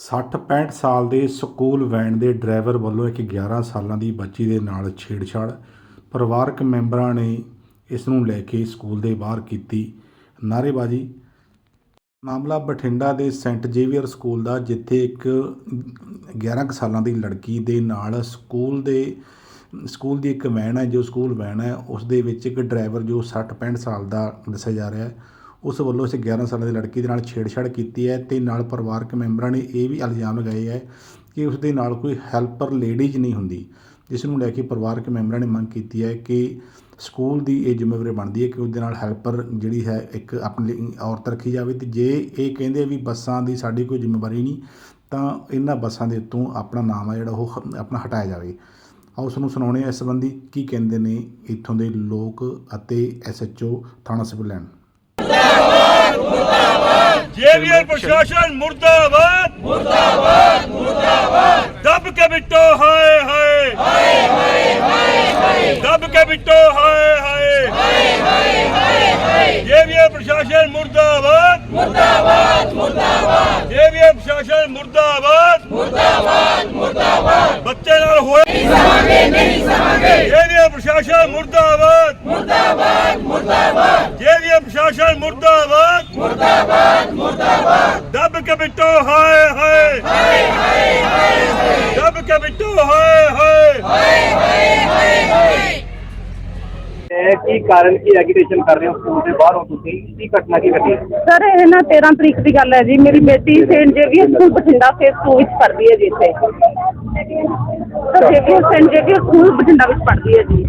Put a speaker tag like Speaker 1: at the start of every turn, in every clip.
Speaker 1: 60-65 ਸਾਲ ਦੇ school van ਦੇ ਡਰਾਈਵਰ ਵੱਲੋਂ ਇੱਕ 11 ਸਾਲਾਂ ਦੀ ਬੱਚੀ ਦੇ ਨਾਲ ਛੇੜਛਾੜ ਪਰਿਵਾਰਕ ਮੈਂਬਰਾਂ ਨੇ ਇਸ ਨੂੰ ਲੈ ਕੇ ਸਕੂਲ ਦੇ ਬਾਹਰ ਕੀਤੀ ਨਾਅਰੇਬਾਜ਼ੀ। ਮਾਮਲਾ ਬਠਿੰਡਾ ਦੇ ਸੈਂਟ ਜੇਵੀਅਰ ਸਕੂਲ ਦਾ, ਜਿੱਥੇ ਇੱਕ 11 ਕੁ ਸਾਲਾਂ ਦੀ ਲੜਕੀ ਦੇ ਨਾਲ ਸਕੂਲ ਦੇ, ਸਕੂਲ ਦੀ ਇੱਕ ਵੈਨ ਹੈ, ਜੋ ਸਕੂਲ ਵੈਨ ਹੈ, ਉਸ ਦੇ ਵਿੱਚ ਇੱਕ ਡਰਾਈਵਰ ਜੋ 60 65 ਸਾਲ ਦਾ ਦੱਸਿਆ ਜਾ ਰਿਹਾ ਹੈ। ਉਸ ਵੱਲੋਂ ਇਸ 11 ਸਾਲਾਂ ਦੀ ਲੜਕੀ ਦੇ ਨਾਲ ਛੇੜਛਾੜ ਕੀਤੀ ਹੈ ਤੇ ਨਾਲ ਪਰਿਵਾਰਕ ਮੈਂਬਰਾਂ ਨੇ ਇਹ ਵੀ ਇਲਜ਼ਾਮ ਲਗਾਏ ਹੈ ਕਿ ਉਸ ਦੇ ਨਾਲ ਕੋਈ ਹੈਲਪਰ ਲੇਡੀਜ਼ ਨਹੀਂ ਹੁੰਦੀ, ਜਿਸ ਨੂੰ ਲੈ ਕੇ ਪਰਿਵਾਰਕ ਮੈਂਬਰਾਂ ਨੇ ਮੰਗ ਕੀਤੀ ਹੈ ਕਿ ਸਕੂਲ ਦੀ ਇਹ ਜ਼ਿੰਮੇਵਾਰੀ ਬਣਦੀ ਹੈ ਕਿ ਉਹਦੇ ਨਾਲ ਹੈਲਪਰ ਜਿਹੜੀ ਹੈ ਇੱਕ ਆਪਣੀ ਔਰਤ ਰੱਖੀ ਜਾਵੇ ਤੇ ਜੇ ਇਹ ਕਹਿੰਦੇ ਵੀ ਬੱਸਾਂ ਦੀ ਸਾਡੀ ਕੋਈ ਜ਼ਿੰਮੇਵਾਰੀ ਨਹੀਂ, ਤਾਂ ਇਹਨਾਂ ਬੱਸਾਂ ਦੇ ਉੱਤੋਂ ਆਪਣਾ ਨਾਮ ਆ ਜਿਹੜਾ ਉਹ ਹ- ਆਪਣਾ ਹਟਾਇਆ ਜਾਵੇ। ਆਓ ਉਸ ਨੂੰ ਸੁਣਾਉਣੇ ਇਸ ਸੰਬੰਧੀ ਕੀ ਕਹਿੰਦੇ ਨੇ ਇੱਥੋਂ ਦੇ ਲੋਕ ਅਤੇ ਐਸਐਚਓ ਥਾਣਾ ਸਿਵਲ ਲੈਣ
Speaker 2: ਜੇਵੀਅਰ ਪ੍ਰਸ਼ਾਸਨ ਮੁਰਦਾਬਾਦ। ਮੁਰਦਾਬਾਦ ਮੁਰਦਾਬਾਦ। ਦਬ ਕੇ ਬਿੱਟੋ ਹਾਏ ਹਾਏ। ਹਾਏ ਹਾਏ ਹਾਏ ਦਬ ਕੇ ਬਿੱਟੋ ਹਾਏ ਹਾਏ। ਹਾਏ ਹਾਏ ਜੇਵੀਅਰ ਪ੍ਰਸ਼ਾਸਨ ਮੁਰਦਾਬਾਦ। ਮੁਰਦਾਬਾਦ ਮੁਰਦਾਬਾਦ। ਜੇਵੀਅਰ ਪ੍ਰਸ਼ਾਸਨ ਮੁਰਦਾਬਾਦ। ਮੁਰਦਾਬਾਦ ਮੁਰਦਾਬਾਦ। ਬੱਚੇ ਨਾਲ ਹੋਏ। ਨਹੀਂ ਸਹਾਂਗੇ ਨਹੀਂ ਸਹਾਂਗੇ ਜੇਵੀਅਰ ਪ੍ਰਸ਼ਾਸਨ ਮੁਰਦਾਬਾਦ। ਮੁਰਦਾਬਾਦ ਮੁਰਦਾਬਾਦ। ਜੇਵੀਅਰ ਪ੍ਰਸ਼ਾਸਨ ਮੁਰਦਾਬਾਦ ਦਬ ਕੇ ਬਿੱਟੋ ਹਾਏ ਹਾਏ ਹਾਏ ਹਾਏ। ਦਬ ਕੇ ਬਿੱਟੋ ਹਾਏ ਹਾਏ।
Speaker 3: ਇਹ ਕੀ ਕਾਰਨ ਕੀ ਐਗੀਟੇਸ਼ਨ ਕਰ ਰਹੇ ਹੋ ਸਕੂਲ ਦੇ ਬਾਹਰੋਂ ਤੁਸੀਂ? ਕੀ ਘਟਨਾ ਕੀ ਘਟੀ? ਹੈ
Speaker 4: ਸਰ ਇਹ ਨਾ 13 ਤਰੀਕ ਦੀ ਗੱਲ ਹੈ ਜੀ। ਮੇਰੀ ਬੇਟੀ Saint Xavier school Bathinda phase 2 ਵਿੱਚ ਪੜ੍ਹਦੀ ਹੈ ਜੀ ਇੱਥੇ। Sir Xavier Saint Xavier school Bathinda ਵਿੱਚ ਪੜ੍ਹਦੀ ਹੈ ਜੀ।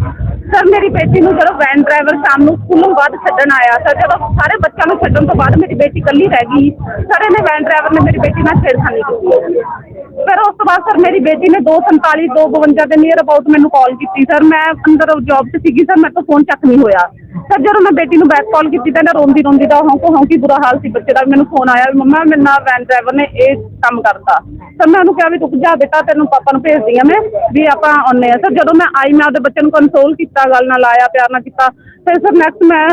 Speaker 4: ਸਰ ਮੇਰੀ ਬੇਟੀ ਨੂੰ ਜਦੋਂ ਵੈਨ ਡਰਾਈਵਰ ਸ਼ਾਮ ਨੂੰ ਸਕੂਲੋਂ ਬਾਅਦ ਛੱਡਣ ਆਇਆ ਸਰ ਜਦੋਂ ਸਾਰੇ ਬੱਚਿਆਂ ਨੂੰ ਛੱਡਣ ਤੋਂ ਬਾਅਦ ਮੇਰੀ ਬੇਟੀ ਇਕੱਲੀ ਰਹਿ ਗਈ ਸਰ ਇਹਨੇ ਵੈਨ ਡਰਾਈਵਰ ਨੇ ਮੇਰੀ ਬੇਟੀ ਨਾਲ ਛੇੜਖਾਨੀ ਕੀਤੀ ਹੈ। ਫਿਰ ਉਸ ਤੋਂ ਬਾਅਦ ਸਰ, ਮੇਰੀ ਬੇਟੀ ਨੇ 247 252 ਦੇ ਨੀਅਰ ਅਬਾਊਟ ਮੈਨੂੰ ਕਾਲ ਕੀਤੀ ਸਰ। ਮੈਂ ਅੰਦਰ ਜੌਬ 'ਤੇ ਸੀਗੀ ਸਰ, ਮੇਰੇ ਤੋਂ ਫੋਨ ਚੱਕ ਨਹੀਂ ਹੋਇਆ। ਸਰ, ਜਦੋਂ ਮੈਂ ਬੇਟੀ ਨੂੰ ਬੈਕ ਕਾਲ ਕੀਤੀ ਤਾਂ ਇਹਨੇ ਰੋਂਦੀ ਰੋਂਦੀ ਦਾ ਹੌਂਕੋ ਹੌਂਕੀ ਬੁਰਾ ਹਾਲ ਸੀ ਬੱਚੇ ਦਾ ਮੈਨੂੰ ਫੋਨ ਆਇਆ ਵੀ ਮੰਮਾ, ਮੇਰੇ ਨਾਲ ਵੈਨ ਡਰਾਈਵਰ ਨੇ ਇਹ ਕੰਮ ਕਰਤਾ। ਸਰ, ਮੈਂ ਉਹਨੂੰ ਕਿਹਾ ਵੀ ਤੂੰ ਜਾ ਬੇਟਾ, ਤੈਨੂੰ ਪਾਪਾ ਨੂੰ ਭੇਜਦੀ ਆ ਮੈਂ ਵੀ ਆਪਾਂ ਆਉਂਦੇ ਆ ਸਰ, ਜਦੋਂ ਮੈਂ ਆਈ, ਮੈਂ ਉਹਦੇ ਬੱਚੇ ਨੂੰ ਕੰਟਰੋਲ ਕੀਤਾ, ਗੱਲ ਨਾਲ ਆਇਆ, ਪਿਆਰ ਨਾਲ ਕੀਤਾ। ਫਿਰ ਸਰ ਨੈਕਸਟ ਮੈਂ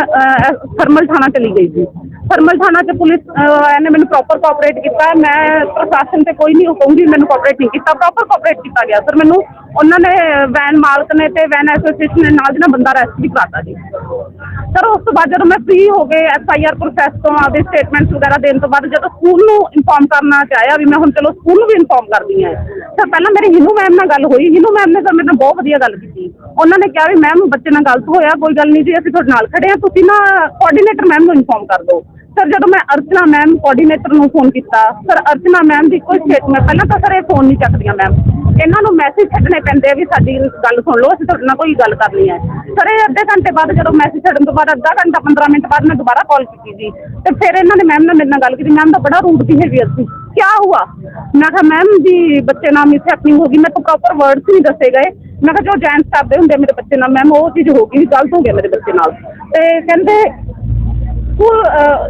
Speaker 4: ਥਰਮਲ ਥਾਣਾ ਚਲੀ ਗਈ ਸੀ। ਥਰਮਲ ਥਾਣਾ ਚ ਪੁਲਿਸ ਅਹ, ਇਹਨੇ ਮੈਨੂੰ ਪ੍ਰੋਪਰ ਕੋਆਪਰੇਟ ਕੀਤਾ। ਮੈਂ ਪ੍ਰਸ਼ਾਸਨ ਤੇ ਕੋਈ ਨਹੀਂ ਉਹ ਕਹੂੰਗੀ ਮੈਨੂੰ ਕੋਆਪਰੇਟ ਨਹੀਂ ਕੀਤਾ। ਪ੍ਰੋਪਰ ਕੋਆਪਰੇਟ ਕੀਤਾ ਗਿਆ। ਸਰ ਮੈਨੂੰ ਉਹਨਾਂ ਨੇ ਵੈਨ ਮਾਲਕ ਨੇ ਤੇ ਵੈਨ ਐਸੋਸੀਏਸ਼ਨ ਨੇ ਨਾਲ ਦੀ ਨਾਲ ਬੰਦਾ ਅਰੈਸਟ ਵੀ ਕਰਾਤਾ ਜੀ। ਸਰ ਉਸ ਤੋਂ ਬਾਅਦ ਜਦੋਂ ਮੈਂ ਫ੍ਰੀ ਹੋ ਗਏ ਐਫ ਆਈ ਆਰ ਪ੍ਰੋਸੈਸ ਤੋਂ ਆਪਦੇ ਸਟੇਟਮੈਂਟਸ ਵਗੈਰਾ ਦੇਣ ਤੋਂ ਬਾਅਦ ਜਦੋਂ ਸਕੂਲ ਨੂੰ ਇਨਫੋਰਮ ਕਰਨਾ ਚਾਹਿਆ ਵੀ ਮੈਂ ਹੁਣ ਚਲੋ ਸਕੂਲ ਨੂੰ ਵੀ ਇਨਫੋਰਮ ਕਰਦੀ ਹਾਂ। ਸਰ ਪਹਿਲਾਂ ਮੇਰੀ ਹਿੰਨੂ ਮੈਮ ਨਾਲ ਗੱਲ ਹੋਈ। ਹਿੰਨੂ ਮੈਮ ਨੇ ਸਰ ਮੇਰੇ ਨਾਲ ਬਹੁਤ ਵਧੀਆ ਗੱਲ ਕੀਤੀ। ਉਹਨਾਂ ਨੇ ਕਿਹਾ ਵੀ ਮੈਮ ਬੱਚੇ ਨਾਲ ਗਲਤ ਹੋਇਆ ਕੋਈ ਗੱਲ ਨਹੀਂ ਜੀ ਅਸੀਂ ਤੁਹਾਡੇ ਨਾਲ ਖੜੇ ਹਾਂ। ਤੁਸੀਂ ਨਾ ਕੋਆਰਡੀਨੇਟਰ ਮੈਮ ਨੂੰ ਇਨਫੋਰਮ ਕਰ ਦਿਓ। ਸਰ, ਜਦੋਂ ਮੈਂ ਅਰਚਨਾ ਮੈਮ ਕੋਆਰਡੀਨੇਟਰ ਨੂੰ ਫੋਨ ਕੀਤਾ, ਸਰ, ਅਰਚਨਾ ਮੈਮ ਦੀ ਕੋਈ ਸਟੇਟਮੈਂਟ ਪਹਿਲਾਂ ਤਾਂ ਸਰ ਇਹ ਫੋਨ ਨਹੀਂ ਚੱਕਦੀਆਂ ਮੈਮ ਇਹਨਾਂ ਨੂੰ ਮੈਸੇਜ ਛੱਡਣੇ ਪੈਂਦੇ ਆ ਵੀ ਸਾਡੀ ਗੱਲ ਸੁਣ ਲਓ, ਅਸੀਂ ਤੁਹਾਡੇ ਨਾਲ ਕੋਈ ਗੱਲ ਕਰਨੀ ਹੈ। ਸਰ, ਇਹ ਅੱਧੇ ਘੰਟੇ ਬਾਅਦ ਜਦੋਂ ਮੈਸੇਜ ਛੱਡਣ ਤੋਂ ਬਾਅਦ, ਅੱਧਾ ਘੰਟਾ 15 ਮਿੰਟ ਬਾਅਦ ਮੈਂ ਦੁਬਾਰਾ ਕਾਲ ਕੀਤੀ ਜੀ। ਤੇ ਫਿਰ ਇਹਨਾਂ ਨੇ ਮੈਮ ਨਾਲ ਮੇਰੇ ਨਾਲ ਗੱਲ ਕੀਤੀ। ਮੈਮ ਦਾ ਬੜਾ ਰੂਡ ਬਿਹੇਵੀਅਰ ਸੀ। ਕੀ ਹੁਆ? ਮੈਂ ਕਿਹਾ ਮੈਮ ਜੀ, ਬੱਚੇ ਨਾਲ ਮਿਸ ਹੈਪਨਿੰਗ ਹੋ ਗਈ। ਮੈਂ ਤਾਂ ਪ੍ਰੋਪਰ ਵਰਡਸ ਨਹੀਂ ਦੱਸੇ ਗਏ। ਮੈਂ ਕਿਹਾ, ਜੋ ਜੈਂਟਸ ਕਰਦੇ ਹੁੰਦੇ ਮੇਰੇ ਬੱਚੇ ਨਾਲ ਮੈਮ ਉਹ ਚੀਜ਼ ਹੋ ਗਈ, ਗਲਤ ਹੋ ਗਿਆ ਮੇਰੇ ਬੱਚੇ ਨਾਲ। ਤੇ ਕਹਿੰਦੇ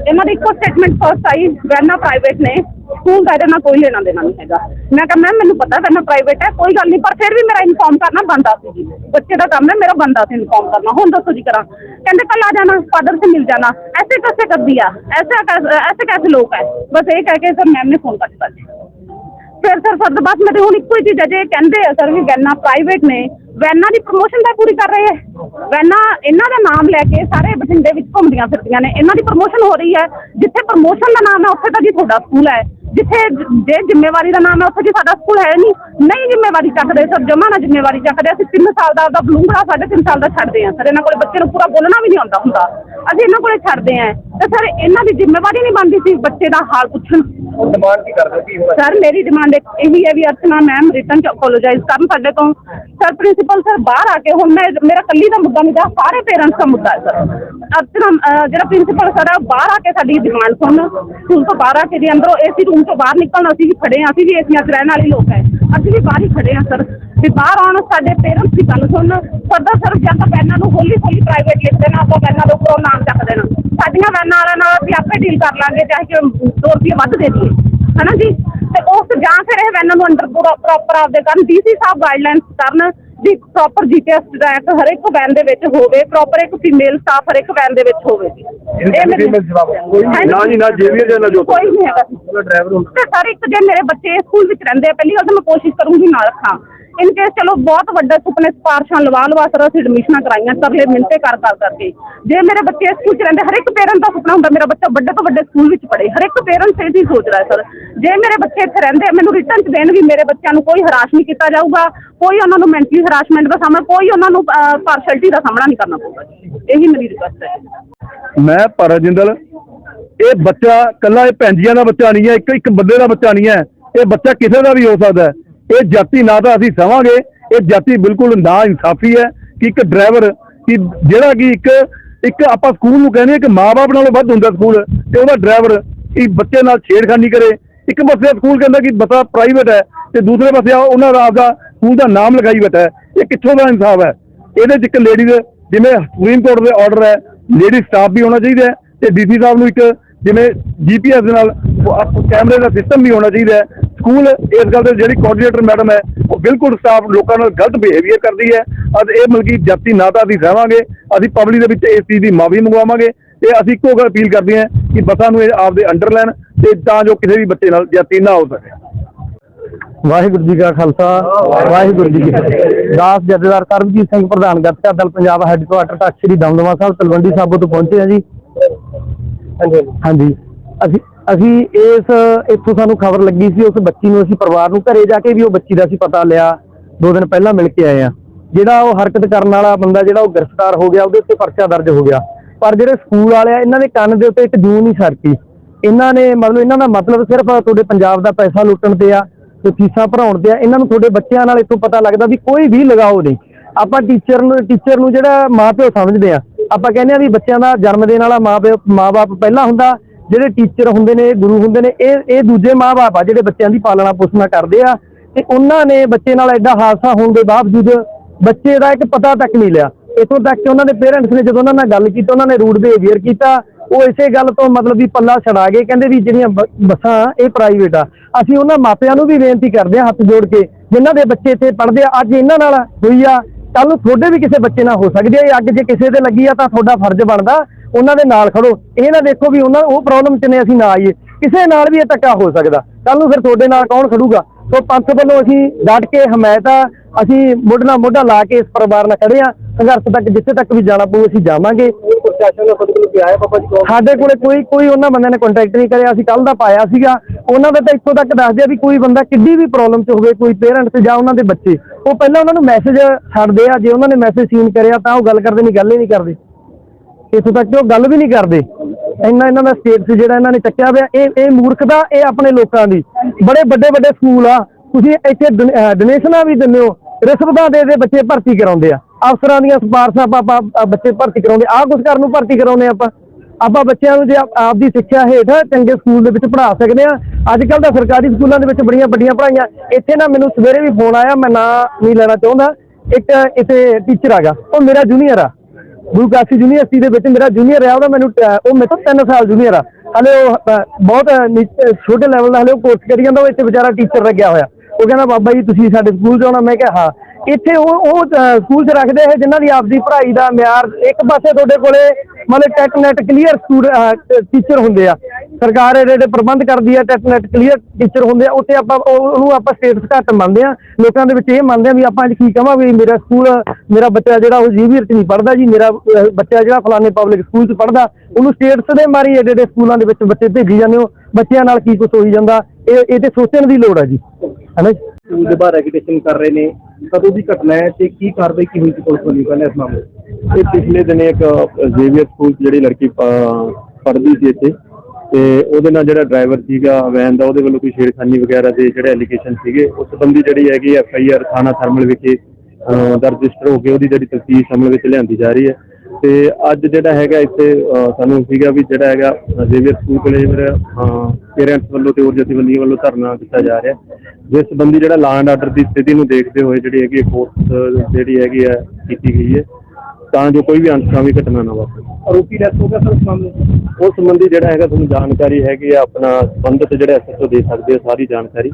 Speaker 4: ਇਹਨਾਂ ਦਾ ਇੱਕੋ ਸਟੇਟਮੈਂਟ ਫਸਟ ਆਈ, ਵੈਨਾ ਪ੍ਰਾਈਵੇਟ ਨੇ। ਸਕੂਲ ਦਾ ਇਹਦੇ ਨਾਲ ਕੋਈ ਲੈਣਾ ਦੇਣਾ ਨਹੀਂ ਹੈਗਾ। ਮੈਂ ਕਿਹਾ, ਮੈਮ, ਮੈਨੂੰ ਪਤਾ ਵੈਨਾ ਪ੍ਰਾਈਵੇਟ ਹੈ, ਕੋਈ ਗੱਲ ਨਹੀਂ, ਪਰ ਫਿਰ ਵੀ ਮੇਰਾ ਇਨਫੋਰਮ ਕਰਨਾ ਬੰਦਾ ਸੀ ਬੱਚੇ ਦਾ ਕੰਮ ਹੈ, ਮੇਰਾ ਬੰਦਾ ਸੀ ਇਨਫੋਰਮ ਕਰਨਾ। ਹੁਣ ਦੱਸੋ ਜੀ ਕਰਾਂ। ਕਹਿੰਦੇ ਕੱਲ ਆ ਜਾਣਾ ਫਾਦਰ ਸੇ ਮਿਲ ਜਾਣਾ। ਐਸੇ ਕੈਸੇ ਕਰ ਦਿਆ ਐਸਾ ਐਸੇ ਕੈਸੇ ਲੋਕ ਹੈ। ਬਸ ਇਹ ਕਹਿ ਕੇ ਸਰ ਮੈਮ ਨੇ ਫੋਨ ਕੱਟ ਦਿੱਤਾ ਫਿਰ ਸਰ ਫਰਦ ਬਾਅਦ ਮੈਂ ਤੇ ਹੁਣ ਇੱਕੋ ਹੀ ਚੀਜ਼ ਹੈ, ਜੇ ਕਹਿੰਦੇ ਆ, ਸਰ ਵੀ ਵੈਨਾ ਪ੍ਰਾਈਵੇਟ ਨੇ ਵੈਨਾਂ ਦੀ ਪ੍ਰੋਮੋਸ਼ਨ ਤਾਂ ਪੂਰੀ ਕਰ ਰਹੇ ਹੈ ਵੈਨਾਂ ਇਹਨਾਂ ਦਾ ਨਾਮ ਲੈ ਕੇ ਸਾਰੇ ਬਠਿੰਡੇ ਵਿੱਚ ਘੁੰਮਦੀਆਂ ਫਿਰਦੀਆਂ ਨੇ। ਇਹਨਾਂ ਦੀ ਪ੍ਰੋਮੋਸ਼ਨ ਹੋ ਰਹੀ ਹੈ। ਜਿੱਥੇ ਪ੍ਰੋਮੋਸ਼ਨ ਦਾ ਨਾਮ ਹੈ, ਉੱਥੇ ਤਾਂ ਜੀ ਤੁਹਾਡਾ ਸਕੂਲ ਹੈ। ਜਿੱਥੇ ਜੇ ਜ਼ਿੰਮੇਵਾਰੀ ਦਾ ਨਾਮ ਹੈ, ਉੱਥੇ ਜੀ ਸਾਡਾ ਸਕੂਲ ਹੈ ਨਹੀਂ। ਨਹੀਂ ਜ਼ਿੰਮੇਵਾਰੀ ਚੱਕਦੇ, ਸਰ, ਜਮਾ ਨਾ ਜ਼ਿੰਮੇਵਾਰੀ ਚੱਕਦੇ। ਅਸੀਂ 3 ਸਾਲ ਦਾ ਆਪਦਾ ਬਲੂੰਗੜਾ, ਸਾਢੇ ਤਿੰਨ ਸਾਲ ਦਾ ਛੱਡਦੇ ਹਾਂ। ਸਰ, ਇਹਨਾਂ ਕੋਲੇ ਬੱਚੇ ਨੂੰ ਪੂਰਾ ਬੋਲਣਾ ਵੀ ਨਹੀਂ ਆਉਂਦਾ ਹੁੰਦਾ। ਅਸੀਂ ਇਹਨਾਂ ਕੋਲੇ ਛੱਡਦੇ ਹਾਂ। ਤੇ ਸਰ ਇਹਨਾਂ ਦੀ ਜ਼ਿੰਮੇਵਾਰੀ ਨਹੀਂ ਬਣਦੀ ਸੀ ਬੱਚੇ ਦਾ ਹਾਲ ਪੁੱਛਣ।
Speaker 3: ਹੁਣ ਡਿਮਾਂਡ ਕੀ ਕਰਦੇ ਹੋ? ਕੀ ਹੋਇਆ?
Speaker 4: ਸਰ ਮੇਰੀ ਡਿਮਾਂਡ ਇਹੀ ਹੈ ਵੀ ਅਰਚਨਾ ਮੈਮ ਰਿਟਰਨ ਚ ਅਪੋਲੋਜਾਈਜ਼ ਕਰਨ ਸਾਡੇ ਤੋਂ। ਸਰ ਪ੍ਰਿੰਸੀਪਲ ਸਰ ਬਾਹਰ ਆ ਕੇ ਹੁਣ ਮੈਂ ਮੇਰਾ ਕੱਲੀ ਦਾ ਮੁੱਦਾ ਨਹੀਂ ਗਾ ਸਾਰੇ ਪੇਰੈਂਟਸ ਦਾ ਮੁੱਦਾ ਹੈ ਸਰ। ਅਰਚਨਾ ਅਹ, ਜਿਹੜਾ ਪ੍ਰਿੰਸੀਪਲ ਸਰ ਉਹ ਬਾਹਰ ਆ ਕੇ ਸਾਡੀ ਡਿਮਾਂਡ ਸੁਣਨ। ਸਕੂਲ ਤੋਂ ਬਾਹਰ ਆ ਕੇ ਜੇ ਅੰਦਰੋਂ ਏਸੀ ਰੂਮ ਤੋਂ ਬਾਹਰ ਨਿਕਲਣ ਅਸੀਂ ਵੀ ਖੜੇ ਹਾਂ ਅਸੀਂ ਵੀ ਏਸੀਆਂ 'ਚ ਰਹਿਣ ਵਾਲੇ ਲੋਕ ਹੈ। ਅਸੀਂ ਵੀ ਬਾਹਰ ਹੀ ਖੜੇ ਹਾਂ, ਸਰ। ਵੀ ਬਾਹਰ ਆਉਣ ਸਾਡੇ ਪੇਰੈਂਟਸ ਦੀ ਗੱਲ ਸੁਣਨ। ਫਰਦਰ ਸਰ, ਜਾਂ ਤਾਂ ਵੈਨਾਂ ਨੂੰ ਹੌਲੀ ਹੌਲੀ ਪ੍ਰਾਈਵੇਟ ਲਿਖ ਦੇਣਾ, ਆਪਾਂ ਵੈਨਾਂ ਦੇ ਉੱਪਰੋਂ ਨਾਮ ਚੱਕ ਦੇਣਾ। ਸਾਡੀਆਂ ਵੈਨਾਂ ਵਾਲਿਆਂ ਨਾਲ ਅਸੀਂ ਆਪੇ ਡੀਲ ਕਰ ਲਾਂਗੇ, ਚਾਹੇ ਕਿ ਦੋ ਰੁਪਏ ਵੱਧ ਦੇ ਦਈਏ। ਹਨਾ ਜੀ? ਤੇ ਉਸ ਜਾਂ ਫਿਰ ਇਹ ਵੈਨਾਂ ਨੂੰ ਅੰਡਰ ਪ੍ਰੋਪਰ ਆਪਦੇ ਕਰਨ ਡੀਸੀ ਸਾਹਿਬ ਗਾਈਡਲਾਈਨਸ ਕਰਨ ਵੀ ਪ੍ਰੋਪਰ ਜੀਪੀਐਸ ਟਰੈਕ ਹਰ ਇੱਕ ਵੈਨ ਦੇ ਵਿੱਚ ਹੋਵੇ ਪ੍ਰੋਪਰ ਇੱਕ ਫੀਮੇਲ ਸਟਾਫ ਹਰ ਇੱਕ ਵੈਨ ਦੇ ਵਿੱਚ ਹੋਵੇ। ਜੀ ਇਹ ਮੇਰੀ।
Speaker 3: ਨਾ ਜੀ ਨਾ ਜੇਵੀਅਰ ਜਾਂ ਨਾ ਜੋਤ।
Speaker 4: ਕੋਈ ਨਹੀਂ ਹੈਗਾ।
Speaker 3: ਡਰਾਈਵਰ ਹੁੰਦਾ।
Speaker 4: ਸਰ ਇੱਕ ਜੇ ਮੇਰੇ ਬੱਚੇ ਸਕੂਲ ਵਿੱਚ ਰਹਿੰਦੇ ਆ ਪਹਿਲੀ ਗੱਲ ਤਾਂ ਮੈਂ ਕੋਸ਼ਿਸ਼ ਕਰੂੰਗੀ ਨਾ ਰੱਖਾਂ ਇਨ ਕੇਸ ਚਲੋ ਬਹੁਤ ਵੱਡਾ ਸੁਪਨੇ ਸਪਾਰਸ਼ਾਂ ਲਵਾ ਲਵਾ ਸਰ, ਅਸੀਂ ਐਡਮਿਸ਼ਨਾਂ ਕਰਾਈਆਂ ਤਰਲੇ ਮਿੰਤੇ ਕਰ ਕਰ ਕਰਕੇ। ਜੇ ਮੇਰੇ ਬੱਚੇ ਸਕੂਲ ਚ ਰਹਿੰਦੇ ਹਰ ਇੱਕ ਪੇਰੈਂਟ ਦਾ ਸੁਪਨਾ ਹੁੰਦਾ, ਮੇਰਾ ਬੱਚਾ ਵੱਡੇ ਤੋਂ ਵੱਡੇ ਸਕੂਲ ਵਿੱਚ ਪੜ੍ਹੇ ਹਰ ਇੱਕ ਪੇਰੈਂਟ ਇਹ ਚੀਜ਼ ਸੋਚ ਰਿਹਾ ਸਰ। ਜੇ ਮੇਰੇ ਬੱਚੇ ਇੱਥੇ ਰਹਿੰਦੇ, ਮੈਨੂੰ ਰਿਟਰਨ ਚ ਦੇਣ ਵੀ ਮੇਰੇ ਬੱਚਿਆਂ ਨੂੰ ਕੋਈ ਹਰਾਸ਼ ਨਹੀਂ ਕੀਤਾ ਜਾਊਗਾ, ਕੋਈ ਉਹਨਾਂ ਨੂੰ ਮੈਂਟਲੀ ਹਰਾਸਮੈਂਟ ਦਾ ਸਾਹਮਣਾ, ਕੋਈ ਉਹਨਾਂ ਨੂੰ ਪਾਰਸ਼ੈਲਿਟੀ ਦਾ ਸਾਹਮਣਾ ਨਹੀਂ ਕਰਨਾ ਪਊਗਾ ਇਹੀ ਮੇਰੀ ਰਿਕੁਐਸਟ ਹੈ
Speaker 5: ਮੈਂ ਭਾਰਤ ਇਹ ਬੱਚਾ ਕੱਲਾ ਇਹ ਭੈਣਜੀਆਂ ਦਾ ਬੱਚਾ ਨਹੀਂ ਹੈ ਇੱਕ ਇੱਕ ਬੰਦੇ ਦਾ ਬੱਚਾ ਨਹੀਂ ਹੈ। ਇਹ ਬੱਚਾ ਕਿਸੇ ਦਾ ਵੀ ਹੋ ਸਕਦਾ ਹੈ। ਇਹ ਜਾਤੀ ਨਾ ਤਾਂ ਅਸੀਂ ਸਹਾਂਗੇ ਇਹ ਜਾਤੀ ਬਿਲਕੁਲ ਨਾ ਇਨਸਾਫੀ ਹੈ ਕਿ ਇੱਕ ਡਰਾਈਵਰ ਕਿ ਜਿਹੜਾ ਕਿ ਇੱਕ ਇੱਕ ਆਪਾਂ ਸਕੂਲ ਨੂੰ ਕਹਿੰਦੇ ਹਾਂ ਕਿ ਮਾਪੇ ਨਾਲੋਂ ਵੱਧ ਹੁੰਦਾ ਸਕੂਲ ਤੇ ਉਹਦਾ ਡਰਾਈਵਰ ਇਹ ਬੱਚੇ ਨਾਲ ਛੇੜਖਾਨੀ ਕਰੇ। ਇੱਕ ਪਾਸੇ ਸਕੂਲ ਕਹਿੰਦਾ ਕਿ ਬੱਚਾ ਪ੍ਰਾਈਵੇਟ ਹੈ ਤੇ ਦੂਸਰੇ ਪਾਸੇ ਆ ਉਹਨਾਂ ਦਾ ਆਪਦਾ ਸਕੂਲ ਦਾ ਨਾਮ ਲਗਾਈ ਬੈਠਾ ਹੈ। ਇਹ ਕਿੱਥੋਂ ਦਾ ਇਨਸਾਫ ਹੈ? ਇਹਦੇ 'ਚ ਇੱਕ ਲੇਡੀਜ਼ ਜਿਵੇਂ ਸੁਪਰੀਮ ਕੋਰਟ ਦੇ ਆਰਡਰ ਹੈ ਲੇਡੀ ਸਟਾਫ ਵੀ ਹੋਣਾ ਚਾਹੀਦਾ ਹੈ ਤੇ ਡੀਸੀ ਸਾਹਿਬ ਨੂੰ ਇੱਕ ਜਿਵੇਂ ਜੀਪੀਐਸ ਦੇ ਨਾਲ ਕੈਮਰੇ ਦਾ ਸਿਸਟਮ ਵੀ ਹੋਣਾ ਚਾਹੀਦਾ ਸਕੂਲ ਇਸ ਗੱਲ ਤੇ ਜਿਹੜੀ ਕੋਆਰਡੀਨੇਟਰ ਮੈਡਮ ਹੈ ਉਹ ਬਿਲਕੁਲ ਸਟਾਫ ਲੋਕਾਂ ਨਾਲ ਗਲਤ ਬਿਹੇਵੀਅਰ ਕਰਦੀ ਹੈ। ਅਤੇ ਇਹ ਮਤਲਬ ਕਿ ਜਾਤੀ ਨਾ ਤਾਂ ਅਸੀਂ ਸਹਾਵਾਂਗੇ ਅਸੀਂ ਪਬਲਿਕ ਦੇ ਵਿੱਚ ਇਸ ਚੀਜ਼ ਦੀ ਮਾਫੀ ਮੰਗਵਾਵਾਂਗੇ ਤੇ ਅਸੀਂ ਇੱਕੋ ਗੱਲ ਅਪੀਲ ਕਰਦੇ ਹਾਂ ਕਿ ਬੱਸਾਂ ਨੂੰ ਇਹ ਆਪਦੇ ਅੰਡਰ ਲੈਣ ਤੇ ਤਾਂ ਜੋ ਕਿਸੇ ਵੀ ਬੱਚੇ ਨਾਲ ਜਾਤੀ ਨਾ ਹੋ ਸਕੇ। ਵਾਹਿਗੁਰੂ ਜੀ ਕਾ ਖਾਲਸਾ ਵਾਹਿਗੁਰੂ ਜੀ ਕੀ ਫਤਿਹ। ਦਾਸ ਜਥੇਦਾਰ ਕਰਮਜੀਤ ਸਿੰਘ ਪ੍ਰਧਾਨ ਗੱਤਕਾ ਦਲ ਪੰਜਾਬ ਹੈੱਡਕੁਆਟਰ ਤੱਕ ਸ੍ਰੀ ਦਮਦਮਾ ਸਾਹਿਬ ਤਲਵੰਡੀ ਸਾਬੋ ਤੋਂ ਪਹੁੰਚੇ ਹਾਂ ਜੀ। ਹਾਂਜੀ। ਹਾਂਜੀ। ਅਸੀਂ ਅਸੀਂ ਇਸ, ਇੱਥੋਂ ਸਾਨੂੰ ਖਬਰ ਲੱਗੀ ਸੀ, ਉਸ ਬੱਚੀ ਨੂੰ ਅਸੀਂ ਪਰਿਵਾਰ ਨੂੰ ਘਰੇ ਜਾ ਕੇ ਵੀ ਉਹ ਬੱਚੀ ਦਾ ਅਸੀਂ ਪਤਾ ਲਿਆ, ਦੋ ਦਿਨ ਪਹਿਲਾਂ ਮਿਲ ਕੇ ਆਏ ਆ ਜਿਹੜਾ ਉਹ ਹਰਕਤ ਕਰਨ ਵਾਲਾ ਬੰਦਾ ਜਿਹੜਾ ਉਹ ਗ੍ਰਿਫਤਾਰ ਹੋ ਗਿਆ, ਉਹਦੇ ਉੱਤੇ ਪਰਚਾ ਦਰਜ ਹੋ ਗਿਆ। ਪਰ ਜਿਹੜੇ ਸਕੂਲ ਵਾਲੇ ਆ, ਇਹਨਾਂ ਦੇ ਕੰਨ ਦੇ ਉੱਤੇ ਇੱਕ ਜੂੰ ਨਹੀਂ ਸਰਕੀ ਇਹਨਾਂ ਨੇ ਮਤਲਬ ਇਹਨਾਂ ਦਾ ਮਤਲਬ ਸਿਰਫ ਤੁਹਾਡੇ ਪੰਜਾਬ ਦਾ ਪੈਸਾ ਲੁੱਟਣ ਤੇ ਆ ਤੇ ਫੀਸਾਂ ਭਰਾਉਣ ਤੇ ਆ। ਇਹਨਾਂ ਨੂੰ ਤੁਹਾਡੇ ਬੱਚਿਆਂ ਨਾਲ ਇੱਥੋਂ ਪਤਾ ਲੱਗਦਾ ਵੀ ਕੋਈ ਵੀ ਲਗਾਓ ਨਹੀਂ। ਆਪਾਂ ਟੀਚਰ ਨੂੰ ਟੀਚਰ ਨੂੰ ਜਿਹੜਾ ਮਾਪਿਓ ਸਮਝਦੇ ਆ, ਆਪਾਂ ਕਹਿੰਦੇ ਆ ਵੀ ਬੱਚਿਆਂ ਦਾ ਜਨਮ ਦੇਣ ਵਾਲਾ ਮਾਪਿਓ ਮਾਪੇ ਪਹਿਲਾਂ ਹੁੰਦਾ ਜਿਹੜੇ ਟੀਚਰ ਹੁੰਦੇ ਨੇ, ਗੁਰੂ ਹੁੰਦੇ ਨੇ, ਇਹ ਇਹ ਦੂਜੇ ਮਾਪੇ ਆ ਜਿਹੜੇ ਬੱਚਿਆਂ ਦੀ ਪਾਲਣਾ ਪੋਸ਼ਣਾ ਕਰਦੇ ਆ ਤੇ ਉਹਨਾਂ ਨੇ ਬੱਚੇ ਨਾਲ ਐਡਾ ਹਾਦਸਾ ਹੋਣ ਦੇ ਬਾਵਜੂਦ ਬੱਚੇ ਦਾ ਇੱਕ ਪਤਾ ਤੱਕ ਨਹੀਂ ਲਿਆ। ਇਥੋਂ ਤੱਕ ਕਿ ਉਹਨਾਂ ਦੇ ਪੇਰੈਂਟਸ ਨੇ ਜਦੋਂ ਉਹਨਾਂ ਨਾਲ ਗੱਲ ਕੀਤੀ, ਉਹਨਾਂ ਨੇ ਰੂਡ ਬਿਹੇਵੀਅਰ ਕੀਤਾ, ਉਹ ਇਸੇ ਗੱਲ ਤੋਂ ਮਤਲਬ ਵੀ ਪੱਲਾ ਛਡਾ ਗਏ ਕਹਿੰਦੇ ਵੀ ਜਿਹੜੀਆਂ ਬ- ਬੱਸਾਂ ਇਹ ਪ੍ਰਾਈਵੇਟ ਆ। ਅਸੀਂ ਉਹਨਾਂ ਮਾਪਿਆਂ ਨੂੰ ਵੀ ਬੇਨਤੀ ਕਰਦੇ ਹਾਂ ਹੱਥ ਜੋੜ ਕੇ, ਜਿਨ੍ਹਾਂ ਦੇ ਬੱਚੇ ਇੱਥੇ ਪੜ੍ਹਦੇ ਆ, ਅੱਜ ਇਹਨਾਂ ਨਾਲ ਹੋਈ ਆ ਕੱਲ ਨੂੰ ਤੁਹਾਡੇ ਵੀ ਕਿਸੇ ਬੱਚੇ ਨਾਲ ਹੋ ਸਕਦੀ ਹੈ ਇਹ ਅੱਗ ਜੇ ਕਿਸੇ ਤੇ ਲੱਗੀ ਆ ਤਾਂ ਤੁਹਾਡਾ ਫਰਜ਼ ਬਣਦਾ। ਉਹਨਾਂ ਦੇ ਨਾਲ ਖੜੋ। ਇਹ ਨਾ ਦੇਖੋ ਵੀ ਉਹਨਾਂ ਉਹ ਪ੍ਰੋਬਲਮ 'ਚ ਨੇ ਅਸੀਂ ਨਾ ਆਈਏ। ਕਿਸੇ ਨਾਲ ਵੀ ਇਹ ਧੱਕਾ ਹੋ ਸਕਦਾ। ਕੱਲ ਨੂੰ ਫਿਰ ਤੁਹਾਡੇ ਨਾਲ ਕੌਣ ਖੜੂਗਾ? ਸੋ ਪੰਥ ਵੱਲੋਂ ਅਸੀਂ ਡਟ ਕੇ ਹਮਾਇਤ ਆ। ਅਸੀਂ ਮੁੱਢ ਨਾਲ ਮੋਢਾ ਲਾ ਕੇ ਇਸ ਪਰਿਵਾਰ ਨਾਲ ਖੜੇ ਆ। ਸੰਘਰਸ਼ ਤੱਕ ਜਿੱਥੇ ਤੱਕ ਵੀ ਜਾਣਾ ਪਊ ਅਸੀਂ ਜਾਵਾਂਗੇ।
Speaker 3: ਪ੍ਰਸ਼ਾਸਨ ਕੋਲ ਕੀ ਆਇਆ ਪਾਪਾ ਜੀ ਕੋਲ
Speaker 5: ਸਾਡੇ ਕੋਲੇ ਕੋਈ ਕੋਈ ਉਹਨਾਂ ਬੰਦਿਆਂ ਨੇ ਕੰਟੈਕਟ ਨਹੀਂ ਕਰਿਆ। ਅਸੀਂ ਕੱਲ ਦਾ ਪਾਇਆ ਸੀਗਾ। ਉਹਨਾਂ ਦਾ ਤਾਂ ਇੱਥੋਂ ਤੱਕ ਦੱਸਦੇ ਆ ਵੀ ਕੋਈ ਬੰਦਾ ਕਿੱਡੀ ਵੀ ਪ੍ਰੋਬਲਮ 'ਚ ਹੋਵੇ ਕੋਈ ਪੇਰੈਂਟਸ ਜਾਂ ਉਹਨਾਂ ਦੇ ਬੱਚੇ। ਉਹ ਪਹਿਲਾਂ ਉਹਨਾਂ ਨੂੰ ਮੈਸੇਜ ਛੱਡਦੇ ਆ। ਜੇ ਉਹਨਾਂ ਨੇ ਮੈਸੇਜ ਸੀਨ ਕਰਿਆ ਤਾਂ ਉਹ ਗੱਲ ਕਰਦੇ ਨਹੀਂ ਗੱਲ ਹੀ ਨਹੀਂ ਕਰਦੇ। ਇੱਥੋਂ ਤੱਕ ਕਿ ਉਹ ਗੱਲ ਵੀ ਨਹੀਂ ਕਰਦੇ। ਇੰਨਾ ਇਹਨਾਂ ਦਾ ਸਟੇਟਸ ਜਿਹੜਾ ਇਹਨਾਂ ਨੇ ਚੱਕਿਆ ਹੋਇਆ। ਇਹ ਇਹ ਮੂਰਖਤਾ ਇਹ ਆਪਣੇ ਲੋਕਾਂ ਦੀ। ਬੜੇ ਵੱਡੇ ਵੱਡੇ ਸਕੂਲ ਆ। ਤੁਸੀਂ ਇੱਥੇ ਡੋਨੇਸ਼ਨਾਂ ਵੀ ਦਿੰਦੇ ਹੋ। ਰਿਸ਼ਵਤਾਂ ਦੇ ਦੇ, ਬੱਚੇ ਭਰਤੀ ਕਰਾਉਂਦੇ ਆ। ਅਫਸਰਾਂ ਦੀਆਂ ਸਿਫਾਰਸ਼ਾਂ ਆਪਾਂ ਆਪਾਂ ਬੱਚੇ ਭਰਤੀ ਕਰਾਉਂਦੇ। ਆਹ ਕੁਝ ਕਰਨ ਨੂੰ ਭਰਤੀ ਕਰਾਉਂਦੇ ਆਪਾਂ। ਆਪਾਂ ਬੱਚਿਆਂ ਨੂੰ ਜੇ ਆਪ- ਆਪਦੀ ਸਿੱਖਿਆ ਹੇਠ ਚੰਗੇ ਸਕੂਲ ਦੇ ਵਿੱਚ ਪੜ੍ਹਾ ਸਕਦੇ ਆ। ਅੱਜ ਕੱਲ ਤਾਂ ਸਰਕਾਰੀ ਸਕੂਲਾਂ ਦੇ ਵਿੱਚ ਬੜੀਆਂ ਵੱਡੀਆਂ ਪੜ੍ਹਾਈਆਂ। ਇੱਥੇ ਨਾ ਮੈਨੂੰ ਸਵੇਰੇ ਵੀ ਫੋਨ ਆਇਆ। ਮੈਂ ਨਾਂ ਨਹੀਂ ਲੈਣਾ ਚਾਹੁੰਦਾ। ਇੱਕ ਇੱਥੇ ਟੀਚਰ ਹੈਗਾ ਉਹ ਮੇਰਾ ਜੂਨੀਅਰ ਆ। ਗੁਰੂ ਕਾਸ਼ੀ ਯੂਨੀਵਰਸਿਟੀ ਦੇ ਵਿੱਚ ਮੇਰਾ ਜੂਨੀਅਰ ਹੈ ਉਹਦਾ ਮੈਨੂੰ ਉਹ ਮੇਰੇ ਤੋਂ 3 ਸਾਲ ਜੂਨੀਅਰ ਆ। ਹਲੇ ਉਹ ਬਹੁਤ ਨੀਚ- ਛੋਟੇ ਲੈਵਲ ਦਾ ਹਲੇ ਉਹ ਕੋਰਸ ਕਰੀ ਜਾਂਦਾ, ਉਹ ਇੱਥੇ ਵਿਚਾਰਾ ਟੀਚਰ ਲੱਗਿਆ ਹੋਇਆ। ਉਹ ਕਹਿੰਦਾ, ਬਾਬਾ ਜੀ, ਤੁਸੀਂ ਸਾਡੇ ਸਕੂਲ 'ਚ ਆਉਣਾ? ਮੈਂ ਕਿਹਾ, ਹਾਂ। ਇੱਥੇ ਉਹ ਉਹ ਸਕੂਲ 'ਚ ਰੱਖਦੇ ਹੈ ਜਿਨ੍ਹਾਂ ਦੀ ਆਪਦੀ ਪੜ੍ਹਾਈ ਦਾ ਮਿਆਰ, ਇੱਕ ਪਾਸੇ ਤੁਹਾਡੇ ਕੋਲੇ ਮਤਲਬ TET NET clear student teacher ਹੁੰਦੇ ਆ। ਸਰਕਾਰ ਇਹਦੇ ਇਹਦੇ ਪ੍ਰਬੰਧ ਕਰਦੀ ਆ ਟੈਟ ਨੈਟ ਕਲੀਅਰ ਟੀਚਰ ਹੁੰਦੇ ਆ, ਉੱਥੇ ਆਪਾਂ ਉਹਨੂੰ ਆਪਾਂ ਸਟੇਟਸ ਘੱਟ ਮੰਨਦੇ ਆ। ਲੋਕਾਂ ਦੇ ਵਿੱਚ ਇਹ ਮੰਨਦੇ ਆ ਵੀ ਆਪਾਂ ਅੱਜ ਕੀ ਕਹਾਂ ਵੀ ਮੇਰਾ ਸਕੂਲ ਮੇਰਾ ਬੱਚਾ ਜਿਹੜਾ ਉਹ ਜੀਵੀਰ ਚ ਨਹੀਂ ਪੜਦਾ ਜੀ, ਮੇਰਾ ਬੱਚਾ ਜਿਹੜਾ ਫਲਾਣੇ ਪਬਲਿਕ ਸਕੂਲ ਚ ਪੜਦਾ ਉਹਨੂੰ ਸਟੇਟਸ ਦੇ ਮਾਰੀ ਏਡੇ ਏਡੇ ਸਕੂਲਾਂ ਦੇ ਵਿੱਚ ਬੱਚੇ ਭੇਜੀ ਜਾਂਦੇ ਹੋ, ਬੱਚਿਆਂ ਨਾਲ ਕੀ ਕੁਝ ਹੋਈ ਜਾਂਦਾ, ਇਹ ਇਹ ਤੇ ਸੋਚਣ ਦੀ ਲੋੜ ਹੈ ਜੀ। ਹਨਾ
Speaker 3: ਸਕੂਲ ਦੇ ਬਾਹਰ ਐਗੀਟੇਸ਼ਨ ਕਰ ਰਹੇ ਨੇ ਕਦੋਂ ਦੀ ਘਟਨਾ ਹੈ ਤੇ ਕੀ ਕਾਰਵਾਈ ਕੀ ਹੋਈ ਸੀ ਪੁਲਿਸ ਵੱਲੋਂ ਪਹਿਲਾਂ ਇਸ ਮਾਮਲੇ 'ਚ?
Speaker 6: ਇਹ ਪਿਛਲੇ ਦਿਨ ਇੱਕ ਜ਼ੇਵੀਅਰ ਸਕੂਲ 'ਚ ਜਿਹੜੀ ਲੜਕੀ ਪ- ਪੜ੍ਹਦੀ ਸੀ ਇੱਥੇ ਤੇ ਉਹਦੇ ਨਾਲ ਜਿਹੜਾ ਡਰਾਈਵਰ ਸੀਗਾ ਵੈਨ ਦਾ ਉਹਦੇ ਵੱਲੋਂ ਕੋਈ ਛੇੜਖਾਨੀ ਵਗੈਰਾ ਦੇ ਜਿਹੜੇ ਐਲੀਗੇਸ਼ਨ ਸੀਗੇ ਉਸ ਸੰਬੰਧੀ ਜਿਹੜੀ ਹੈਗੀ ਐਫ ਆਈ ਆਰ ਥਾਣਾ ਥਰਮਲ ਵਿਖੇ ਅਹ, ਦਰਜ ਰਜਿਸਟਰ ਹੋ ਕੇ ਉਹਦੀ ਜਿਹੜੀ ਤਫਤੀਸ਼ ਅਮਲ ਵਿੱਚ ਲਿਆਂਦੀ ਜਾ ਰਹੀ ਹੈ ਤੇ ਅੱਜ ਜਿਹੜਾ ਹੈਗਾ ਇੱਥੇ ਸਾਨੂੰ ਸੀਗਾ ਵੀ ਜਿਹੜਾ ਹੈਗਾ ਜ਼ੇਵੀਅਰ ਸਕੂਲ ਕੋਲੇ ਮੇਰਾ ਪੇਰੈਂਟਸ ਵੱਲੋਂ ਤੇ ਹੋਰ ਜਥੇਬੰਦੀਆਂ ਵੱਲੋਂ ਧਰਨਾ ਦਿੱਤਾ ਜਾ ਰਿਹਾ। ਜਿਸ ਸੰਬੰਧੀ ਜਿਹੜਾ ਐਂਡ ਆਰਡਰ ਦੀ ਸਥਿਤੀ ਨੂੰ ਦੇਖਦੇ ਹੋਏ ਜਿਹੜੀ ਹੈਗੀ ਫੋਰਸ ਜਿਹੜੀ ਹੈਗੀ ਹੈ ਕੀਤੀ ਗਈ ਹੈ। ਤਾਂ ਜੋ ਕੋਈ ਵੀ ਅਨਸਕਾਮੀ ਘਟਨਾ ਨਾ ਵਾਪਰੇ।
Speaker 3: ਆਰੋਪੀ ਰੈਸਟ ਹੋ ਗਿਆ ਸਰ?
Speaker 6: ਉਸ ਸੰਬੰਧੀ ਜਿਹੜਾ ਹੈਗਾ ਤੁਹਾਨੂੰ ਜਾਣਕਾਰੀ ਹੈਗੀ ਆ ਆਪਣਾ ਸੰਬੰਧਿਤ ਜਿਹੜੇ ਐਸਐਚਓ ਦੇ ਸਕਦੇ ਆ ਸਾਰੀ ਜਾਣਕਾਰੀ।